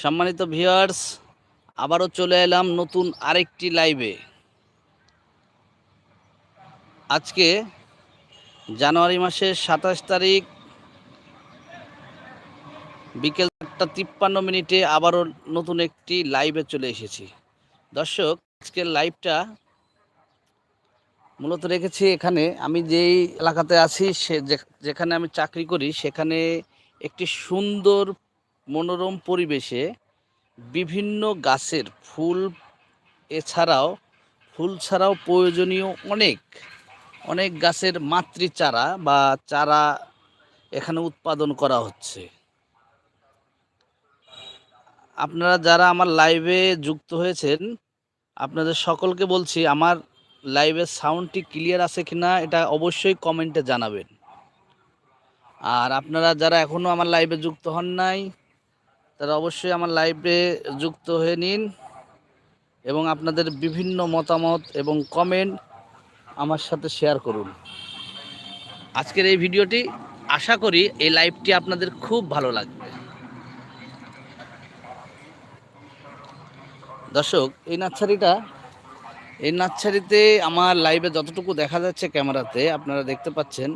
সম্মানিত ভিউয়ার্স, আবারও চলে এলাম নতুন আরেকটি লাইভে। আজকে জানুয়ারি মাসের সাতাশ তারিখ, বিকেল চারটা তিপ্পান্ন মিনিটে আবারও নতুন একটি লাইভে চলে এসেছি। দর্শক, আজকের লাইভটা মূলত রেখেছি এখানে আমি যেই এলাকাতে আছি, সে যেখানে আমি চাকরি করি, সেখানে একটি সুন্দর মনোরম পরিবেশে বিভিন্ন গাছের ফুল এছাড়াও, ফুল ছাড়াও প্রয়োজনীয় অনেক অনেক গাছের মাতৃ চারা বা চারা এখানে উৎপাদন করা হচ্ছে। আপনারা যারা আমার লাইভে যুক্ত হয়েছেন, আপনাদের সকলকে বলছি, আমার লাইভের সাউন্ডটি ক্লিয়ার আছে কিনা এটা অবশ্যই কমেন্টে জানাবেন। আর আপনারা যারা এখনও আমার লাইভে যুক্ত হন নাই তারা অবশ্যই আমার লাইভে যুক্ত হয়ে নিন এবং আপনাদের বিভিন্ন মতামত এবং কমেন্ট আমার সাথে শেয়ার করুন। আজকের এই ভিডিওটি আশা করি এই লাইভটি আপনাদের খুব ভালো লাগবে। দর্শক, এই নার্সারিটা এই নার্সারিতে আমার লাইভে যতটুকু দেখা যাচ্ছে ক্যামেরাতে, আপনারা দেখতে পাচ্ছেন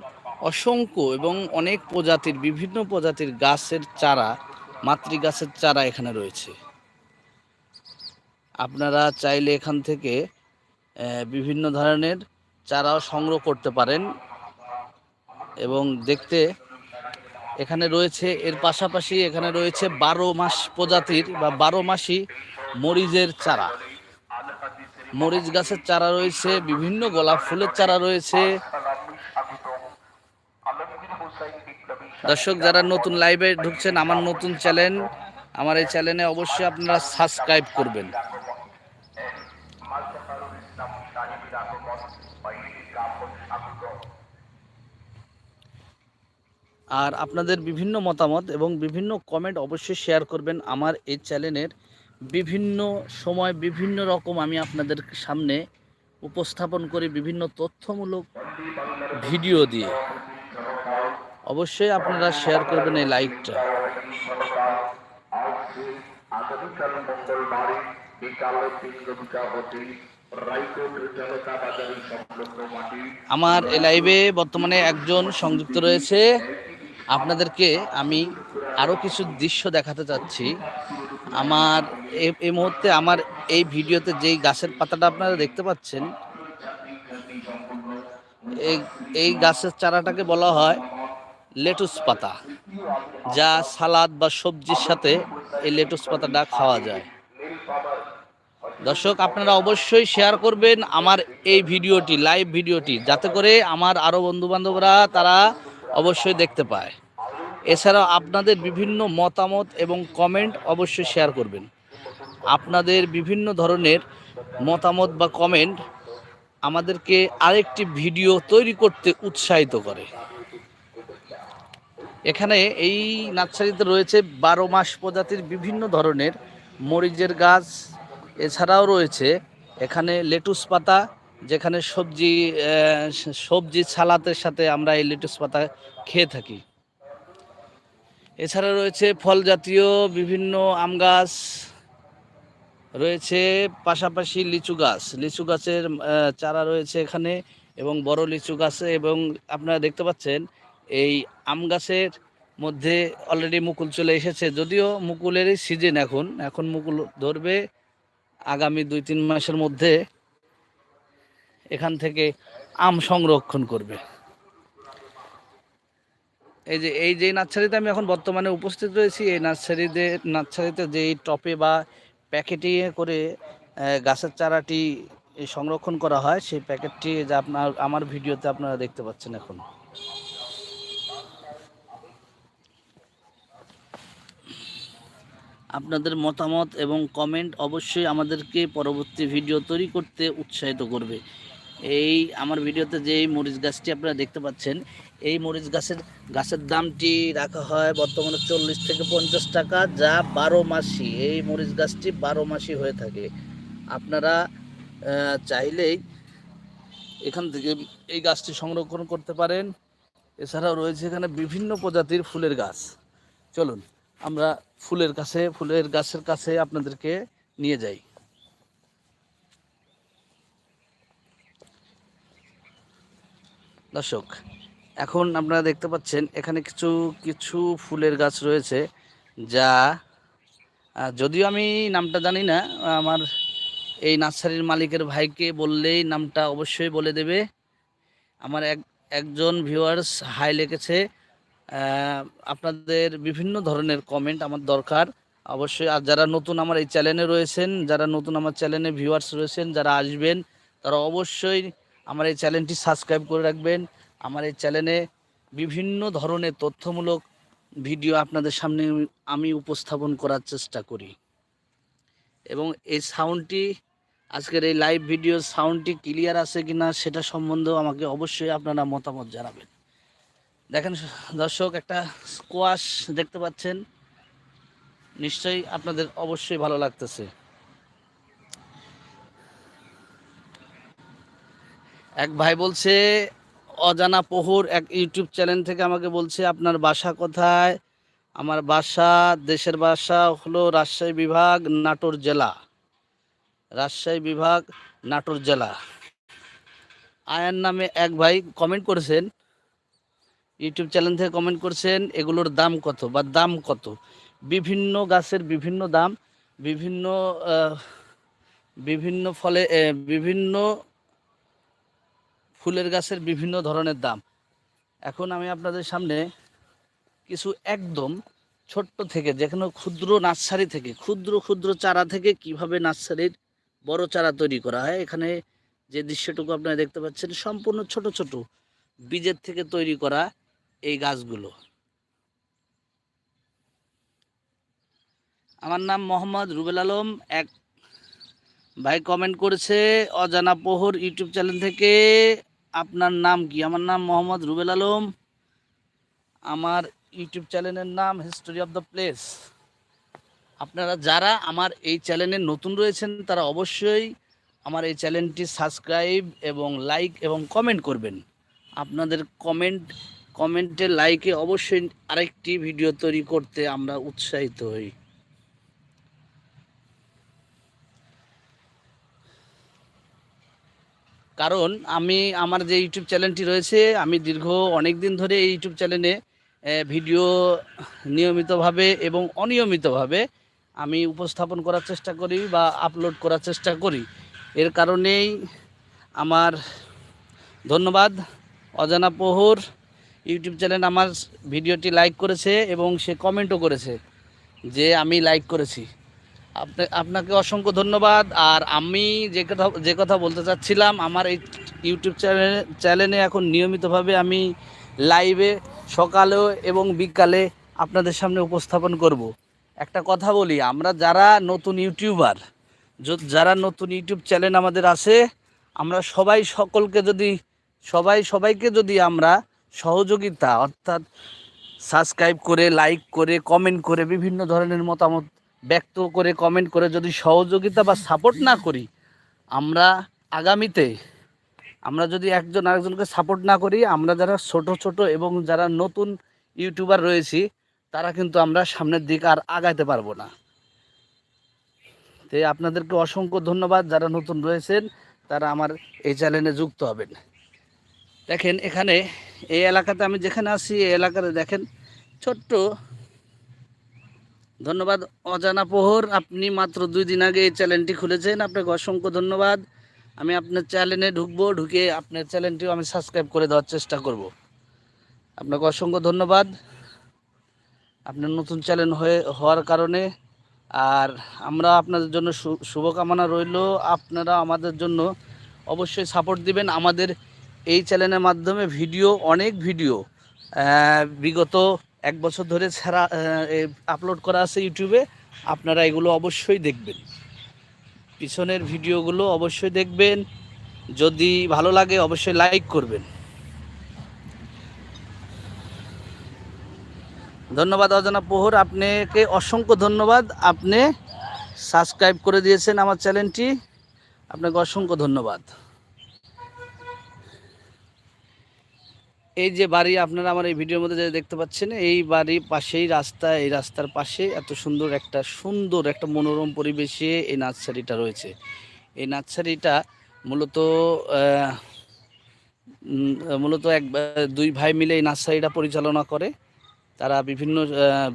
অসংখ্য এবং অনেক প্রজাতির, বিভিন্ন প্রজাতির গাছের চারা মাতৃ গাছের চারা এখানে রয়েছে। আপনারা চাইলে এখান থেকে বিভিন্ন ধরনের চারাও সংগ্রহ করতে পারেন এবং দেখতে এখানে রয়েছে, এর পাশাপাশি এখানে রয়েছে বারো মাস প্রজাতির বা বারো মাসি মরিচের চারা। মরিচ গাছের চারা রয়েছে, বিভিন্ন গোলাপ ফুলের চারা রয়েছে দর্শক, যারা নতুন লাইভে ঢুকছেন, আমার নতুন চ্যানেল আমার এই চ্যানেলে অবশ্যই আপনারা সাবস্ক্রাইব করবেন। আর আপনাদের বিভিন্ন মতামত এবং বিভিন্ন কমেন্ট অবশ্যই শেয়ার করবেন আমার এই চ্যানেলের বিভিন্ন সময় বিভিন্ন রকম আমি আপনাদের সামনে উপস্থাপন করি বিভিন্ন তথ্যমূলক ভিডিও দিয়ে। অবশ্যই আপনারা শেয়ার করবেন এই মাটি আমার এই লাইভে বর্তমানে একজন সংযুক্ত রয়েছে। আপনাদেরকে আমি আরও কিছু দৃশ্য দেখাতে চাচ্ছি। আমার এ- এই মুহূর্তে আমার এই ভিডিওতে যেই গাছের পাতাটা আপনারা দেখতে পাচ্ছেন এই গাছের চারাটাকে বলা হয় লেটুস পাতা, যা সালাদ বা সবজির সাথে এই লেটুস পাতাটা খাওয়া যায়। দর্শক, আপনারা অবশ্যই শেয়ার করবেন আমার এই ভিডিওটি লাইভ ভিডিওটি, যাতে করে আমার আরও বন্ধুবান্ধবরা তারা অবশ্যই দেখতে পায়। এছাড়াও আপনাদের বিভিন্ন মতামত এবং কমেন্ট অবশ্যই শেয়ার করবেন। আপনাদের বিভিন্ন ধরনের মতামত বা কমেন্ট আমাদেরকে আরেকটি ভিডিও তৈরি করতে উৎসাহিত করে। এখানে এই নার্সারিতে রয়েছে বারো মাস প্রজাতির বিভিন্ন ধরনের মরিচের গাছ, এছাড়াও রয়েছে এখানে লেটুস পাতা, যেখানে সবজি সবজি সালাতের সাথে আমরা এই লেটুস পাতা খেয়ে থাকি। এছাড়া রয়েছে ফল জাতীয় বিভিন্ন আম গাছ, রয়েছে পাশাপাশি লিচু গাছ। লিচু গাছের চারা রয়েছে এখানে এবং বড় লিচু গাছে এবং আপনারা দেখতে পাচ্ছেন এই আম গাছের মধ্যে অলরেডি মুকুল চলে এসেছে। যদিও মুকুলেরই সিজন এখন এখন মুকুল ধরবে আগামী দুই তিন মাসের মধ্যে এখান থেকে আম সংরক্ষণ করবে। এই যে এই যে নার্সারিতে আমি এখন বর্তমানে উপস্থিত রয়েছি, এই নার্সারিতে নার্সারিতে যেই টপে বা প্যাকেটে করে গাছের চারাটি সংরক্ষণ করা হয়, সেই প্যাকেটটি যা আপনার, আমার ভিডিওতে আপনারা দেখতে পাচ্ছেন এখন। আপনাদের মতামত এবং কমেন্ট অবশ্যই আমাদেরকে পরবর্তী ভিডিও তৈরি করতে উৎসাহিত করবে। এই আমার ভিডিওতে যে এই মরিচ গাছটি আপনারা দেখতে পাচ্ছেন, এই মরিচ গাছের গাছের দামটি রাখা হয় বর্তমানে চল্লিশ থেকে পঞ্চাশ টাকা, যা বারো মাসি, এই মরিচ গাছটি বারো মাসি হয়ে থাকে। আপনারা চাইলেই এখান থেকে এই গাছটি সংরক্ষণ করতে পারেন। এছাড়াও রয়েছে এখানে বিভিন্ন প্রজাতির ফুলের গাছ। চলুন। আমরা ফুলের কাছে ফুলের গাছের কাছে আপনাদেরকে নিয়ে যাই। দর্শক এখন আপনারা দেখতে পাচ্ছেন এখানে কিছু কিছু ফুলের গাছ রয়েছে যা যদিও আমি নামটা জানি না আমার এই নার্সারির মালিকের ভাইকে বললেই নামটা অবশ্যই বলে দেবে। আমার এক একজন ভিউয়ার্স হাই আহ, আপনাদের বিভিন্ন ধরনের কমেন্ট আমার দরকার। অবশ্যই আর যারা নতুন আমার এই চ্যানেলে রয়েছেন, যারা নতুন আমার চ্যানেলে ভিউয়ার্স রয়েছেন, যারা আসবেন, তারা অবশ্যই আমার এই চ্যানেলটি সাবস্ক্রাইব করে রাখবেন। আমার এই চ্যানেলে বিভিন্ন ধরনের তথ্যমূলক ভিডিও আপনাদের সামনে আমি উপস্থাপন করার চেষ্টা করি। এবং এই সাউন্ডটি আজকের এই লাইভ ভিডিও সাউন্ডটি ক্লিয়ার আছে কিনা সেটা সম্বন্ধেও আমাকে অবশ্যই আপনারা মতামত জানাবেন। দেখেন দর্শক, একটা স্কোয়াশ দেখতে পাচ্ছেন। নিশ্চয়ই আপনাদের অবশ্যই ভালো লাগতেছে। এক ভাই বলছে, অজানা পোহর এক ইউটিউব চ্যানেল থেকে আমাকে বলছে, আপনার বাসা কোথায়? আমার বাসা দেশের বাসা হলো রাজশাহী বিভাগ, নাটোর জেলা। রাজশাহী বিভাগ, নাটোর জেলা। আয়ার নামে এক ভাই কমেন্ট করেছেন ইউটিউব চ্যানেল থেকে কমেন্ট করছেন, এগুলোর দাম কত বা দাম কত? বিভিন্ন গাছের বিভিন্ন দাম, বিভিন্ন বিভিন্ন ফলে বিভিন্ন ফুলের গাছের বিভিন্ন ধরনের দাম। এখন আমি আপনাদের সামনে কিছু একদম ছোট্ট থেকে, যেখানে ক্ষুদ্র নার্সারি থেকে, ক্ষুদ্র ক্ষুদ্র চারা থেকে কীভাবে নার্সারির বড় চারা তৈরি করা হয়, এখানে যে দৃশ্যটুকু আপনারা দেখতে পাচ্ছেন, সম্পূর্ণ ছোট ছোট বীজের থেকে তৈরি করা এই গাছগুলো। আমার নাম মোহাম্মদ রুবেল আলম। এক ভাই কমেন্ট করেছে অজানা পোহর ইউটিউব চ্যানেল থেকে, আপনার নাম কি? আমার নাম মোহাম্মদ রুবেল আলম। আমার ইউটিউব চ্যানেলের নাম হিস্টোরি অফ দ্য প্লেস আপনারা যারা আমার এই চ্যানেলে নতুন রয়েছেন, তারা অবশ্যই আমার এই চ্যানেলটি সাবস্ক্রাইব এবং লাইক এবং কমেন্ট করবেন। আপনাদের কমেন্ট কমেন্টে লাইকে অবশ্যই আরেকটি ভিডিও তৈরি করতে আমরা উৎসাহিত হই। কারণ আমি, আমার যে ইউটিউব চ্যানেলটি রয়েছে, আমি দীর্ঘ অনেক দিন ধরে এই ইউটিউব চ্যানেলে ভিডিও নিয়মিতভাবে এবং অনিয়মিতভাবে আমি উপস্থাপন করার চেষ্টা করি বা আপলোড করার চেষ্টা করি। এর কারণেই আমার ধন্যবাদ। অজানা প্রহর ইউটিউব চ্যানেল আমার ভিডিওটি লাইক করেছে এবং সে কমেন্টও করেছে যে আমি লাইক করেছি। আপনি, আপনাকে অসংখ্য ধন্যবাদ। আর আমি যে কথা যে কথা বলতে চাচ্ছিলাম, আমার এই ইউটিউব চ্যানেল, চ্যানেলে এখন নিয়মিতভাবে আমি লাইভে, সকালেও এবং বিকালে আপনাদের সামনে উপস্থাপন করব। একটা কথা বলি, আমরা যারা নতুন ইউটিউবার যারা নতুন ইউটিউব চ্যানেল আমাদের আছে, আমরা সবাই সকলকে যদি, সবাই, সবাইকে যদি আমরা সহযোগিতা, অর্থাৎ সাবস্ক্রাইব করে লাইক করে কমেন্ট করে, বিভিন্ন ধরনের মতামত ব্যক্ত করে কমেন্ট করে যদি সহযোগিতা বা সাপোর্ট না করি, আমরা আগামীতে আমরা যদি একজন আরেকজনকে সাপোর্ট না করি, আমরা যারা ছোট ছোট এবং যারা নতুন ইউটিউবার রয়েছি, তারা কিন্তু আমরা সামনের দিকে আর আগাইতে পারব না। তো আপনাদেরকে অসংখ্য ধন্যবাদ, যারা নতুন রয়েছেন, তারা আমার এই চ্যানেলে যুক্ত হবেন। দেখেন, এখানে এই এলাকাতে আমি যেখানে আছি, এই এলাকাতে দেখেন ছোট্ট, ধন্যবাদ, অজানা প্রহর আপনি মাত্র দুই দিন আগে এই চ্যানেলটি খুলেছেন। আপনাকে অসংখ্য ধন্যবাদ। আমি আপনার চ্যানেলে ঢুকবো, ঢুকে আপনার চ্যানেলটিও আমি সাবস্ক্রাইব করে দেওয়ার চেষ্টা করব। আপনাকে অসংখ্য ধন্যবাদ। আপনার নতুন চ্যানেল হয়ে, হওয়ার কারণে। আর আমরা আপনাদের জন্য শুভকামনা রইল। আপনারা আমাদের জন্য অবশ্যই সাপোর্ট দিবেন। আমাদের এই চ্যানেলের মাধ্যমে ভিডিও অনেক ভিডিও বিগত এক বছর ধরে ছাড়া আপলোড করা আছে ইউটিউবে আপনারা এগুলো অবশ্যই দেখবেন। পিছনের ভিডিওগুলো অবশ্যই দেখবেন। যদি ভালো লাগে, অবশ্যই লাইক করবেন। ধন্যবাদ অজানা প্রহর আপনাকে অসংখ্য ধন্যবাদ। আপনি সাবস্ক্রাইব করে দিয়েছেন আমার চ্যানেলটি আপনাকে অসংখ্য ধন্যবাদ। এই যে বাড়ি, আপনারা আমার এই ভিডিওর মধ্যে যে দেখতে পাচ্ছেন, এই বাড়ির পাশেই রাস্তা, এই রাস্তার পাশে এত সুন্দর একটা সুন্দর একটা মনোরম পরিবেশে এই নার্সারিটা রয়েছে। এই নার্সারিটা মূলত মূলত এক, দুই ভাই মিলে এই নার্সারিটা পরিচালনা করে। তারা বিভিন্ন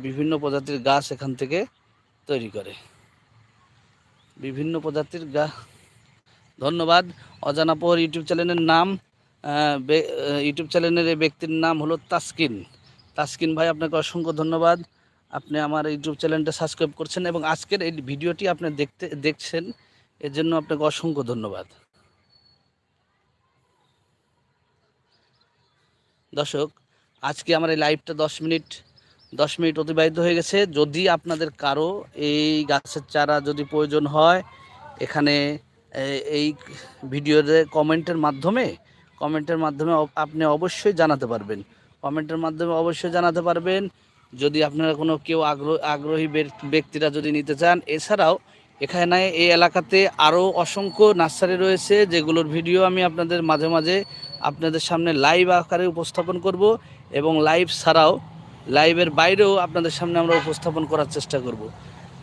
বিভিন্ন প্রজাতির গাছ এখান থেকে তৈরি করে। বিভিন্ন প্রজাতির গা, ধন্যবাদ। অজানাপর ইউটিউব চ্যানেলের নাম ইউটিউব চ্যানেলের এই ব্যক্তির নাম হলো তাসকিন। তাসকিন ভাই, আপনাকে অসংখ্য ধন্যবাদ। আপনি আমার ইউটিউব চ্যানেলটা সাবস্ক্রাইব করছেন এবং আজকের এই ভিডিওটি আপনি দেখতে, দেখছেন, এর জন্য আপনাকে অসংখ্য ধন্যবাদ। দর্শক, আজকে আমার এই লাইভটা দশ মিনিট দশ মিনিট অতিবাহিত হয়ে গেছে। যদি আপনাদের কারও এই গাছের চারা যদি প্রয়োজন হয়, এখানে এই ভিডিওতে কমেন্টের মাধ্যমে কমেন্টের মাধ্যমে আপনি অবশ্যই জানাতে পারবেন। কমেন্টের মাধ্যমে অবশ্যই জানাতে পারবেন। যদি আপনারা কোনো কেউ আগ্রহ, আগ্রহী ব্যক- ব্যক্তিরা যদি নিতে চান, এছাড়াও এখানে এই এলাকাতে আরও অসংখ্য নার্সারি রয়েছে, যেগুলোর ভিডিও আমি আপনাদের মাঝে মাঝে আপনাদের সামনে লাইভ আকারে উপস্থাপন করব এবং লাইভ ছাড়াও লাইভের বাইরেও আপনাদের সামনে আমরা উপস্থাপন করার চেষ্টা করব।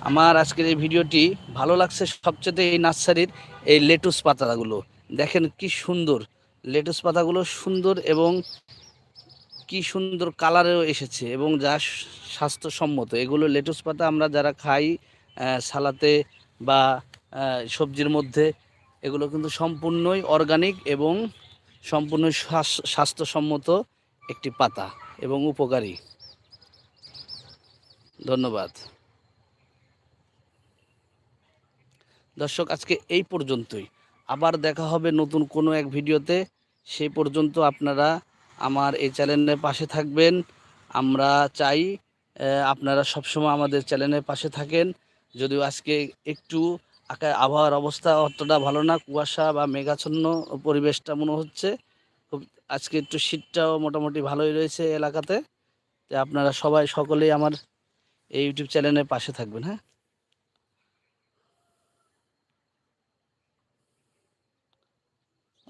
আমার আজকের এই ভিডিওটি ভালো লাগছে সবচেয়ে এই নার্সারির এই লেটুস পাতাগুলো। দেখেন কি সুন্দর। লেটুস পাতাগুলো সুন্দর এবং কি সুন্দর কালারেও এসেছে এবং যা স্বাস্থ্যসম্মত। এগুলো লেটুস পাতা আমরা যারা খাই সালাতে বা সবজির মধ্যে, এগুলো কিন্তু সম্পূর্ণই অর্গানিক এবং সম্পূর্ণ স্বাস্থ্যসম্মত একটি পাতা এবং উপকারী। ধন্যবাদ। দর্শক, আজকে এই পর্যন্তই। আবার দেখা হবে নতুন কোনো এক ভিডিওতে। সেই পর্যন্ত আপনারা আমার এই চ্যানেলের পাশে থাকবেন। আমরা চাই আপনারা সবসময় আমাদের চ্যানেলের পাশে থাকেন। যদিও আজকে একটু আবহাওয়ার অবস্থা অতটা ভালো না। কুয়াশা বা মেঘাচ্ছন্ন পরিবেশটা মনে হচ্ছে। খুব, আজকে একটু শীতটাও মোটামুটি ভালোই রয়েছে এলাকাতে। তো আপনারা সবাই সকলেই আমার এই ইউটিউব চ্যানেলের পাশে থাকবেন হ্যাঁ?